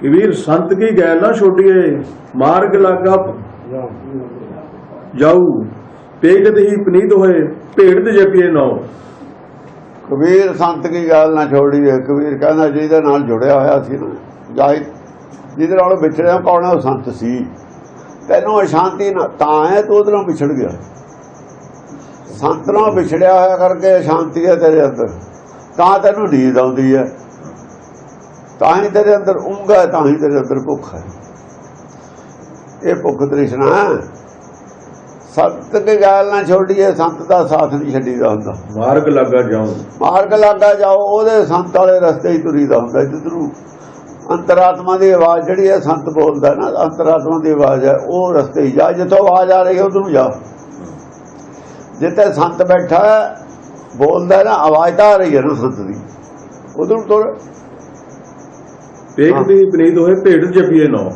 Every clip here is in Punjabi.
ਕਿ ਵੀਰ, ਸੰਤ ਕੀ ਗੈਲ ਨਾ ਛੋਡੀਏ ਮਾਰਗ ਲਾਗਾ ਜਾਊ। ਪੇਗਤ ਹੀ ਪਨੀਤ ਹੋਏ, ਭੇਡ ਤੇ ਜਪੀਏ ਨੋ। ਕਬੀਰ, ਸੰਤ ਕੀ ਗੱਲ ਨਾ ਛੋੜੀਏ। ਕਬੀਰ ਕਹਿੰਦਾ ਜਿਹਦੇ ਨਾਲ ਜੁੜਿਆ ਹੋਇਆ ਸੀ ਨਾ ਜਾਹਿ ਜਿਹਦੇ ਨਾਲ ਵਿਛੜਿਆ, ਕੌਣ ਉਹ ਸੰਤ ਸੀ। ਤੈਨੂੰ ਅਸ਼ਾਂਤੀ ਨਾ, ਤਾਂ ਹੈ ਤੂੰ ਉਹਦੇ ਨਾਲ ਵਿਛੜ ਗਿਆ। ਸੰਤ ਨਾਲ ਵਿਛੜਿਆ ਹੋਇਆ ਕਰਕੇ ਅਸ਼ਾਂਤੀ ਹੈ ਤੇਰੇ ਅੰਦਰ। ਤਾਂ ਤੈਨੂੰ ਨੀਂਦ ਆਉਂਦੀ ਹੈ। ਤਾਂ ਹੀ ਤੇਰੇ ਅੰਦਰ ਉਂਘ ਹੈ ਤਾਂ ਹੀ ਤੇਰੇ ਅੰਦਰ ਭੁੱਖ ਹੈ। ਇਹ ਭੁੱਖ ਤ੍ਰਿਸ਼ਨਾ ਸੰਤ ਕੀ ਗੱਲ ਨਾ ਛੋੜੀਏ ਸੰਤ ਦਾ ਸਾਥ ਨਹੀਂ ਛੱਡੀਦਾ ਹੁੰਦਾ। ਮਾਰਗ ਲਾਗਾ ਜਾਊ ਮਾਰਗ ਲੱਗਾ ਜਾਓ ਉਹਦੇ ਸੰਤ ਵਾਲੇ ਰਸਤੇ ਹੀ ਤੁਰੀਦਾ ਹੁੰਦਾ ਜਿੱਧਰੂ ਅੰਤਰਾਤਮਾ ਦੀ ਆਵਾਜ਼ ਜਿਹੜੀ ਹੈ ਸੰਤ ਬੋਲਦਾ ਨਾ ਅੰਤਰਾਤਮਾ ਦੀ ਆਵਾਜ਼ ਹੈ ਉਹ ਰਸਤੇ ਹੀ ਜਾ। ਜਿੱਥੋਂ ਆਵਾਜ਼ ਆ ਰਹੀ ਹੈ ਉਧਰ ਨੂੰ ਜਾ। ਜਿੱਥੇ ਸੰਤ ਬੈਠਾ ਬੋਲਦਾ ਨਾ ਆਵਾਜ਼ ਤਾਂ ਆ ਰਹੀ ਹੈ ਨਾ ਸੰਤ ਦੀ। ਉਧਰ ਤੁਰ। ਪੇਗਤ ਹੀ। ਪਨੀਤ ਹੋਏ ਭੇਡ ਜਪੀਏ ਨੋ।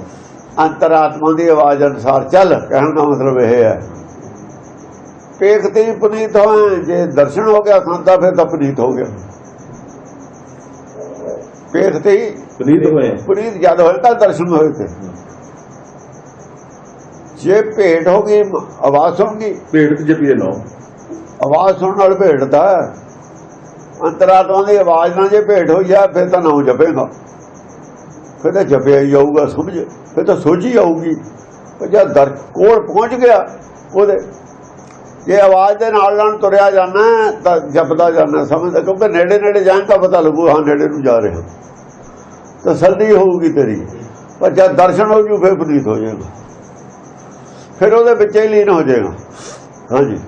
ਅੰਤਰਾਤਮਾ ਦੀ ਆਵਾਜ਼ ਅਨੁਸਾਰ ਚੱਲ ਕਹਿਣ ਦਾ ਮਤਲਬ ਇਹ ਹੈ। ਪੇਖ ਤੇ ਹੀ ਪੁਨੀਤ ਹੋਏ ਜੇ ਦਰਸ਼ਨ ਹੋ ਗਿਆ ਸੰਤਾ ਫਿਰ ਤਾਂ ਪੁਨੀਤ ਹੋ ਗਿਆ। ਪੇਖ ਤੇ ਹੀ ਪਨੀਤ ਹੋਏ। ਪੁਨੀਤ ਜਦ ਹੋਏ ਤਾਂ ਦਰਸ਼ਨ ਹੋਏ ਤੇ। ਜੇ ਭੇਟ ਹੋ ਗਈ ਆਵਾਜ਼ ਸੁਣ ਗਈ। ਭੇਡ ਤੇ ਜਪੀਏ ਨੋ। ਆਵਾਜ਼ ਸੁਣਨ ਨਾਲ ਭੇਟਦਾ ਹੈ। ਅੰਤਰਾਤਮਾ ਦੀ ਆਵਾਜ਼ ਨਾਲ ਜੇ ਭੇਟ ਹੋਈ ਆ ਫਿਰ ਤਾਂ ਨਾਮ ਜਪੇਗਾ। ਫਿਰ ਤਾਂ ਜਪਿਆ ਹੀ ਜਾਊਗਾ, ਸਮਝ, ਫਿਰ ਤਾਂ ਸੋਝੀ ਆਊਗੀ। ਪਰ ਜਦ ਦਰ ਕੋਲ ਪਹੁੰਚ ਗਿਆ, ਉਹਦੇ ਜੇ ਆਵਾਜ਼ ਦੇ ਨਾਲ ਨਾਲ ਤੁਰਿਆ ਜਾਣਾ ਤਾਂ ਜਪਦਾ ਜਾਣਾ ਸਮਝਦਾ, ਕਿਉਂਕਿ ਨੇੜੇ ਨੇੜੇ ਜਾਣ ਤਾਂ ਪਤਾ ਲੱਗੂ, ਹਾਂ, ਨੇੜੇ ਨੂੰ ਜਾ ਰਿਹਾ। ਹਾਂ ਤਸੱਲੀ ਹੋਊਗੀ ਤੇਰੀ, ਪਰ ਜਦ ਦਰਸ਼ਨ ਹੋ ਜੂ, ਫਿਰ ਪੁਨੀਤ ਹੋ ਜਾਏਗਾ। ਫਿਰ ਉਹਦੇ ਵਿੱਚ ਹੀ ਲੀਨ ਹੋ ਜਾਏਗਾ। ਹਾਂਜੀ।